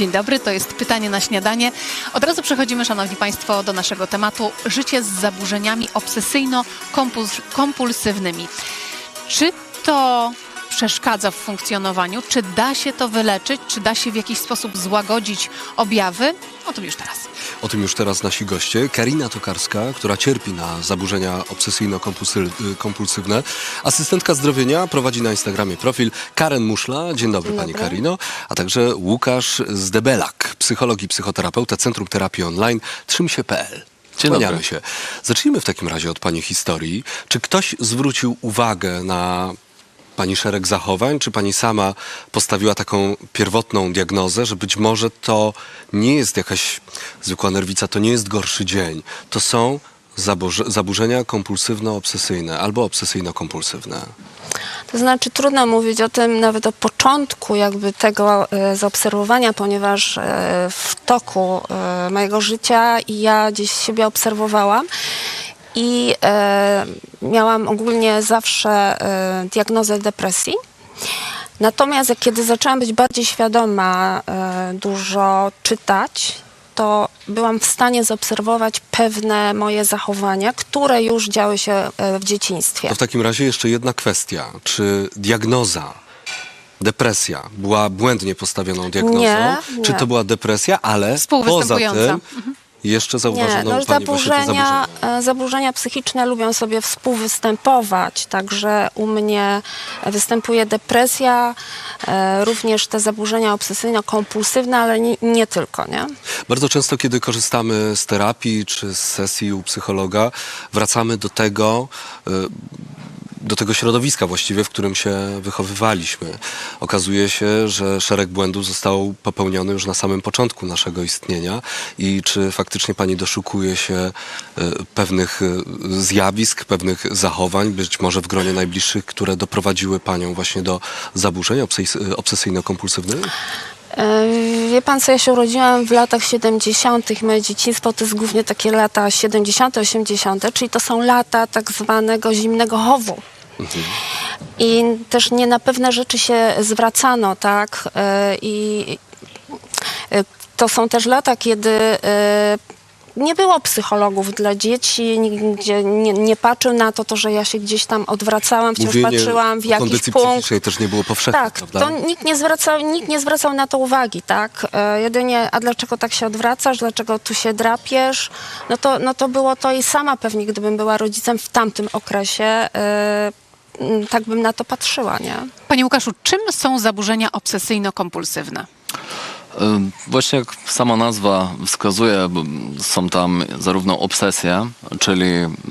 Dzień dobry, to jest pytanie na śniadanie. Od razu przechodzimy, szanowni państwo, do naszego tematu życie z zaburzeniami obsesyjno-kompulsywnymi. Czy to przeszkadza w funkcjonowaniu? Czy da się to wyleczyć? Czy da się w jakiś sposób złagodzić objawy? O tym już teraz. O tym już teraz nasi goście. Karina Tokarska, która cierpi na zaburzenia obsesyjno-kompulsywne. Asystentka zdrowienia prowadzi na Instagramie profil Karen Muszla. Dzień dobry, Dzień pani dobry. Karino. A także Łukasz Zdebelak, psycholog i psychoterapeuta Centrum Terapii Online trzymsie.pl. Dzień Kłaniamy dobry. się. Zacznijmy w takim razie od pani historii. Czy ktoś zwrócił uwagę na pani szereg zachowań? Czy pani sama postawiła taką pierwotną diagnozę, że być może to nie jest jakaś zwykła nerwica, to nie jest gorszy dzień. To są zaburze- zaburzenia kompulsywno-obsesyjne albo obsesyjno-kompulsywne. To znaczy trudno mówić o tym nawet o początku jakby tego e, zaobserwowania, ponieważ e, w toku e, mojego życia ja gdzieś siebie obserwowałam i e, miałam ogólnie zawsze e, diagnozę depresji. Natomiast jak kiedy zaczęłam być bardziej świadoma, e, dużo czytać, to byłam w stanie zaobserwować pewne moje zachowania, które już działy się e, w dzieciństwie. To w takim razie jeszcze jedna kwestia. Czy diagnoza depresja była błędnie postawioną diagnozą? Nie, Czy nie. to była depresja, ale poza tym jeszcze Nie, zauważono no, u pani zaburzenia, zaburzenia? e, zaburzenia psychiczne lubią sobie współwystępować, także u mnie występuje depresja, e, również te zaburzenia obsesyjno-kompulsywne, ale nie, nie tylko, nie? Bardzo często, kiedy korzystamy z terapii czy z sesji u psychologa, wracamy do tego, y, do tego środowiska właściwie, w którym się wychowywaliśmy. Okazuje się, że szereg błędów został popełniony już na samym początku naszego istnienia i czy faktycznie pani doszukuje się y, pewnych y, zjawisk, pewnych zachowań, być może w gronie najbliższych, które doprowadziły panią właśnie do zaburzeń obses- obsesyjno-kompulsywnych? E, Wie pan co, ja się urodziłam w latach 70. Moje dzieciństwo to jest głównie takie lata 70., 80., czyli to są lata tak zwanego zimnego chowu. I też nie na pewne rzeczy się zwracano, tak? E, I e, to są też lata, kiedy e, nie było psychologów dla dzieci, nigdzie nie, nie patrzył na to, to, że ja się gdzieś tam odwracałam, wciąż Mówienie patrzyłam w jakiś punkt. też nie było powszechne, Tak, prawda? to nikt nie, zwracał, nikt nie zwracał na to uwagi, tak? E, jedynie, a dlaczego tak się odwracasz, dlaczego tu się drapiesz? No to, no to było to i sama pewnie, gdybym była rodzicem w tamtym okresie, e, tak bym na to patrzyła, nie? Panie Łukaszu, czym są zaburzenia obsesyjno-kompulsywne? Właśnie jak sama nazwa wskazuje, są tam zarówno obsesje, czyli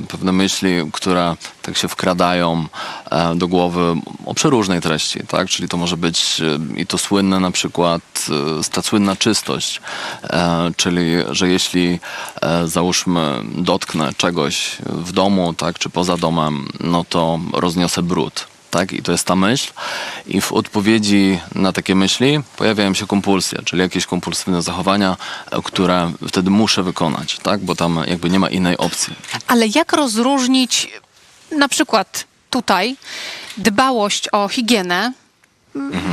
pewne myśli, które tak się wkradają e, do głowy o przeróżnej treści, tak? Czyli to może być e, i to słynne na przykład, e, ta słynna czystość, czyli że jeśli załóżmy dotknę czegoś w domu, tak, czy poza domem, no to rozniosę brud. Tak, i to jest ta myśl. I w odpowiedzi na takie myśli pojawiają się kompulsje, czyli jakieś kompulsywne zachowania, które wtedy muszę wykonać, tak? Bo tam jakby nie ma innej opcji. Ale jak rozróżnić na przykład tutaj dbałość o higienę?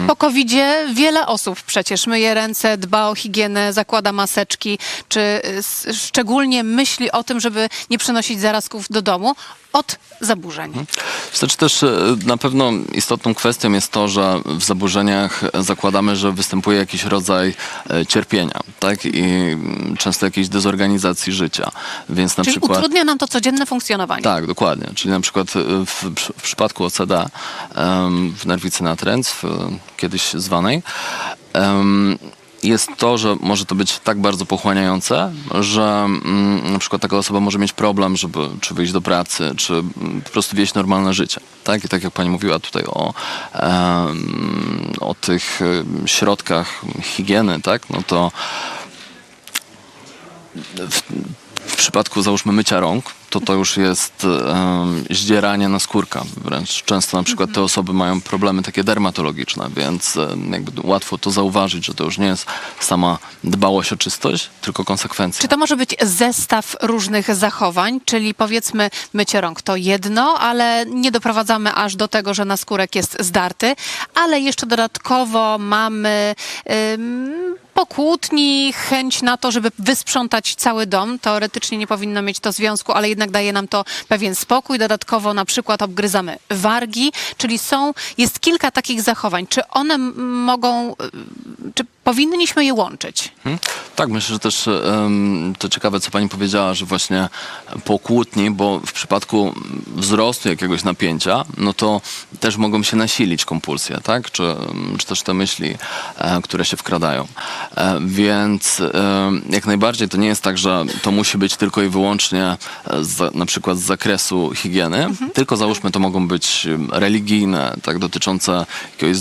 Po covid wiele osób przecież myje ręce, dba o higienę, zakłada maseczki, czy y, szczególnie myśli o tym, żeby nie przenosić zarazków do domu od zaburzeń. Wstecz też e, na pewno istotną kwestią jest to, że w zaburzeniach zakładamy, że występuje jakiś rodzaj e, cierpienia, tak? I mm, często jakiejś dezorganizacji życia. Więc na Czyli przykład... utrudnia nam to codzienne funkcjonowanie. Tak, dokładnie. Czyli na przykład e, w, w przypadku OCD w nerwicy natręt, w, kiedyś zwanej, jest to, że może to być tak bardzo pochłaniające, że mm, na przykład taka osoba może mieć problem, żeby czy wyjść do pracy, czy mm, po prostu wieść normalne życie. Tak? I tak jak pani mówiła tutaj o, em, o tych em, środkach higieny, tak? no to w, w przypadku załóżmy mycia rąk, to to już jest em, zdzieranie na skórka wręcz. Często na przykład te osoby mają problemy takie dermatologiczne, więc jakby łatwo to zauważyć, że to już nie jest sama dbałość o czystość, tylko konsekwencja. Czy to może być zestaw różnych zachowań, czyli powiedzmy mycie rąk to jedno, ale nie doprowadzamy aż do tego, że naskórek jest zdarty, ale jeszcze dodatkowo mamy po kłótni chęć na to, żeby wysprzątać cały dom. Teoretycznie nie powinno mieć to związku, ale jednak daje nam to pewien spokój. Dodatkowo na przykład obgryzamy wargi, czyli są, jest kilka takich zachowań. Czy one mogą, y, czy powinniśmy je łączyć? Hmm? Tak, myślę, że też em, to ciekawe, co pani powiedziała, że właśnie po kłótni, bo w przypadku wzrostu jakiegoś napięcia, no to też mogą się nasilić kompulsje, tak? Czy, czy też te myśli, e, które się wkradają. E, więc e, jak najbardziej to nie jest tak, że to musi być tylko i wyłącznie e, z, na przykład z zakresu higieny, tylko załóżmy to mogą być religijne, tak, dotyczące jakiegoś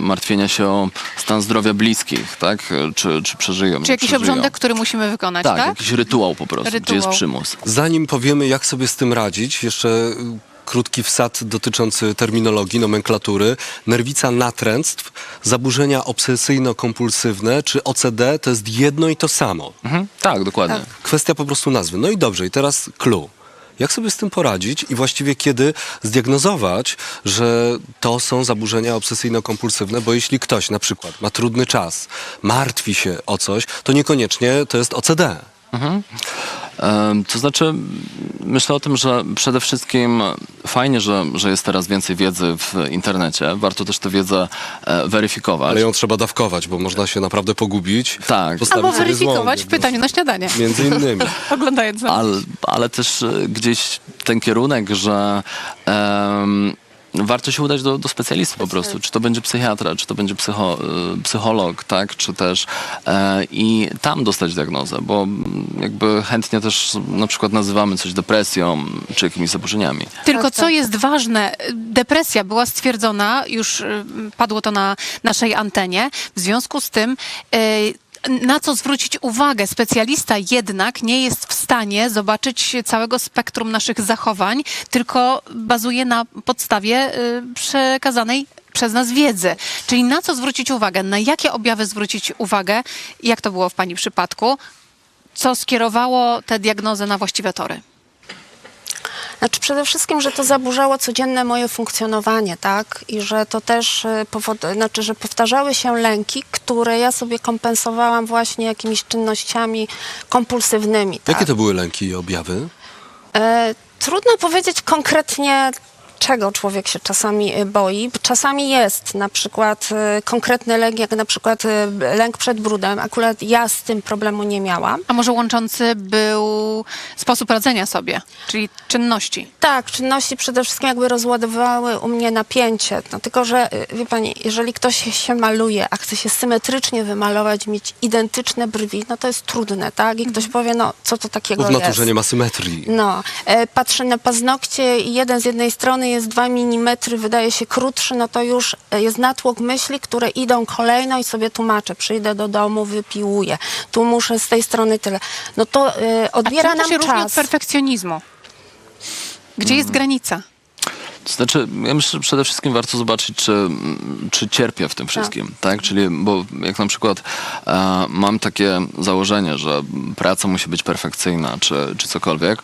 martwienia się o stan zdrowia bliskich, tak? Czy, czy przeżyją. Czy jakiś przeżyją. obrządek, który musimy wykonać, Tak, tak? jakiś rytuał po prostu, gdzie jest Rytuał. przymus. Zanim powiemy, jak sobie z tym radzić, jeszcze y, krótki wsad dotyczący terminologii, nomenklatury. Nerwica natręctw, zaburzenia obsesyjno-kompulsywne czy OCD to jest jedno i to samo. Mhm. Tak, dokładnie. Kwestia po prostu nazwy. No i dobrze, i teraz clue. Jak sobie z tym poradzić i właściwie kiedy zdiagnozować, że to są zaburzenia obsesyjno-kompulsywne, bo jeśli ktoś na przykład ma trudny czas, martwi się o coś, to niekoniecznie to jest OCD. Em, To znaczy, myślę o tym, że przede wszystkim fajnie, że, że jest teraz więcej wiedzy w internecie. Warto też tę wiedzę e, weryfikować. Ale ją trzeba dawkować, bo można się naprawdę pogubić. Tak. Albo weryfikować w pytaniu na śniadanie. Między innymi. Oglądając ale, ale też e, gdzieś ten kierunek, że em, warto się udać do, do specjalisty po prostu. Czy to będzie psychiatra, czy to będzie psycho, e, psycholog, tak? Czy też e, i tam dostać diagnozę, bo jakby chętnie też na przykład nazywamy coś depresją, czy jakimiś zaburzeniami. Tylko Tak, co tak. jest ważne, depresja była stwierdzona, już y, padło to na naszej antenie, w związku z tym y, na co zwrócić uwagę? Specjalista jednak nie jest w stanie zobaczyć całego spektrum naszych zachowań, tylko bazuje na podstawie y, przekazanej przez nas wiedzy. Czyli na co zwrócić uwagę? Na jakie objawy zwrócić uwagę? Jak to było w Pani przypadku? Co skierowało tę diagnozę na właściwe tory? Znaczy przede wszystkim, że to zaburzało codzienne moje funkcjonowanie, tak? I że to też y, powod, znaczy, że powtarzały się lęki, które ja sobie kompensowałam właśnie jakimiś czynnościami kompulsywnymi. Tak? Jakie to były lęki i objawy? E, trudno powiedzieć konkretnie, czego człowiek się czasami e, boi. Czasami jest na przykład e, konkretny lęk, jak na przykład e, lęk przed brudem. Akurat ja z tym problemu nie miałam. A może łączący był sposób radzenia sobie, czyli czynności? Tak, czynności przede wszystkim jakby rozładowały u mnie napięcie. No, tylko, że y, wie pani, jeżeli ktoś się maluje, a chce się symetrycznie wymalować, mieć identyczne brwi, no to jest trudne, tak? I ktoś powie, no co to takiego Bo w naturze jest? nie ma symetrii. No, e, patrzę na paznokcie i jeden z jednej strony jest 2 mm, wydaje się krótszy, no to już e, jest natłok myśli, które idą kolejno i sobie tłumaczę. Przyjdę do domu, wypiłuję. Tu muszę z tej strony tyle. No to e, odbiera nam się różni od perfekcjonizmu? Gdzie jest granica? Znaczy, ja myślę, że przede wszystkim warto zobaczyć, czy, czy cierpię w tym wszystkim, tak? Czyli, bo jak na przykład e, mam takie założenie, że praca musi być perfekcyjna, czy, czy cokolwiek,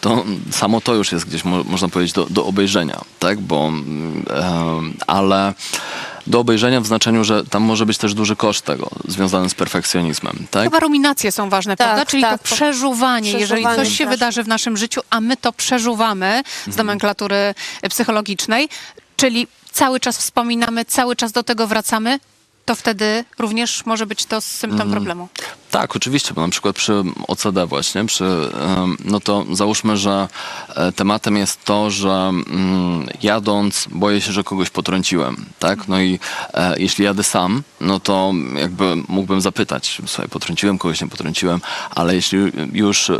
to samo to już jest gdzieś, mo, można powiedzieć, do, do obejrzenia, tak? Bo, e, ale do obejrzenia w znaczeniu, że tam może być też duży koszt tego, związany z perfekcjonizmem, tak? Chyba ruminacje są ważne, Tak, prawda? Czyli tak. to przeżuwanie. Jeżeli Przeżuwanie coś się straszne. wydarzy w naszym życiu, a my to przeżuwamy z nomenklatury psychologicznej, czyli cały czas wspominamy, cały czas do tego wracamy, to wtedy również może być to symptom problemu. Tak, oczywiście, bo na przykład przy OCD właśnie, przy, no to załóżmy, że e, tematem jest to, że mm, jadąc boję się, że kogoś potrąciłem, tak? No i e, jeśli jadę sam, no to jakby mógłbym zapytać, słuchaj, potrąciłem kogoś, nie potrąciłem, ale jeśli już, e,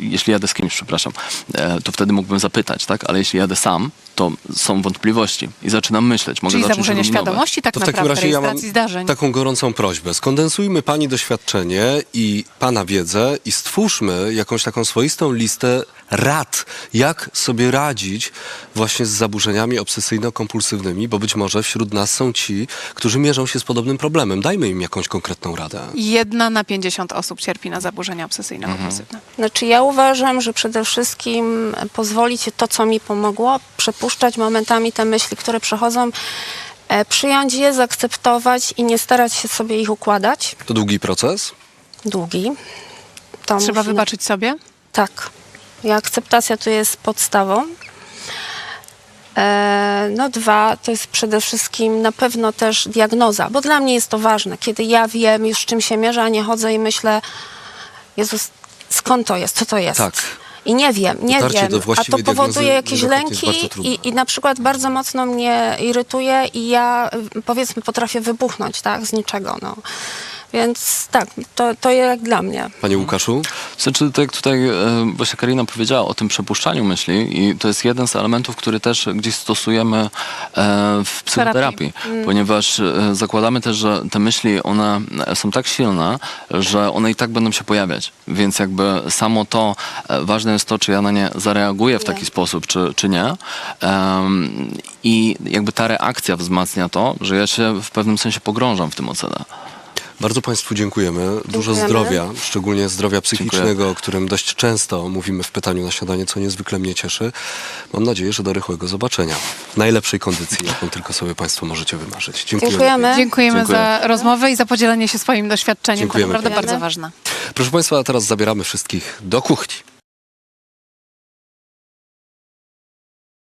jeśli jadę z kimś, przepraszam, e, to wtedy mógłbym zapytać, tak? Ale jeśli jadę sam, to są wątpliwości i zaczynam myśleć, mogę Czyli zacząć zaburzenie ruminować. świadomości tak To w takim naprawdę, razie ja mam zdarzeń. taką gorącą prośbę. Skondensujmy Pani doświadczenie i Pana wiedzę i stwórzmy jakąś taką swoistą listę rad, jak sobie radzić właśnie z zaburzeniami obsesyjno-kompulsywnymi, bo być może wśród nas są ci, którzy mierzą się z podobnym problemem. Dajmy im jakąś konkretną radę. Jedna na 50 osób cierpi na zaburzenia obsesyjno-kompulsywne. Znaczy ja uważam, że przede wszystkim pozwolić to, co mi pomogło, przepuszczać momentami te myśli, które przechodzą E, przyjąć je, zaakceptować i nie starać się sobie ich układać. To długi proces? Długi. To Trzeba musi- wybaczyć sobie? Tak. I akceptacja tu jest podstawą. E, No dwa, to jest przede wszystkim na pewno też diagnoza, bo dla mnie jest to ważne. Kiedy ja wiem już z czym się mierzę, a nie chodzę i myślę, Jezus, skąd to jest, co to jest? Tak. I nie wiem, nie Dotarcie wiem. A to powoduje jakieś lęki i, i na przykład bardzo mocno mnie irytuje i ja powiedzmy potrafię wybuchnąć, tak, z niczego, no. Więc tak, to, to jak dla mnie. Panie Łukaszu? Znaczy, tak jak tutaj e, właśnie Karina powiedziała o tym przepuszczaniu myśli i to jest jeden z elementów, który też gdzieś stosujemy e, w psychoterapii, ponieważ e, zakładamy też, że te myśli, one są tak silne, że one i tak będą się pojawiać, więc jakby samo to, ważne jest to, czy ja na nie zareaguję w taki Nie. sposób, czy, czy nie i jakby ta reakcja wzmacnia to, że ja się w pewnym sensie pogrążam w tym OCD. Bardzo Państwu dziękujemy. Dużo Dziękujemy. zdrowia, szczególnie zdrowia psychicznego, o którym dość często mówimy w pytaniu na śniadanie, co niezwykle mnie cieszy. Mam nadzieję, że do rychłego zobaczenia. W najlepszej kondycji, jaką tylko sobie Państwo możecie wymarzyć. Dziękujemy. Dziękujemy. Dziękujemy Dziękuję. za rozmowę i za podzielenie się swoim doświadczeniem. Dziękujemy To naprawdę bardzo ważne. Proszę Państwa, teraz zabieramy wszystkich do kuchni.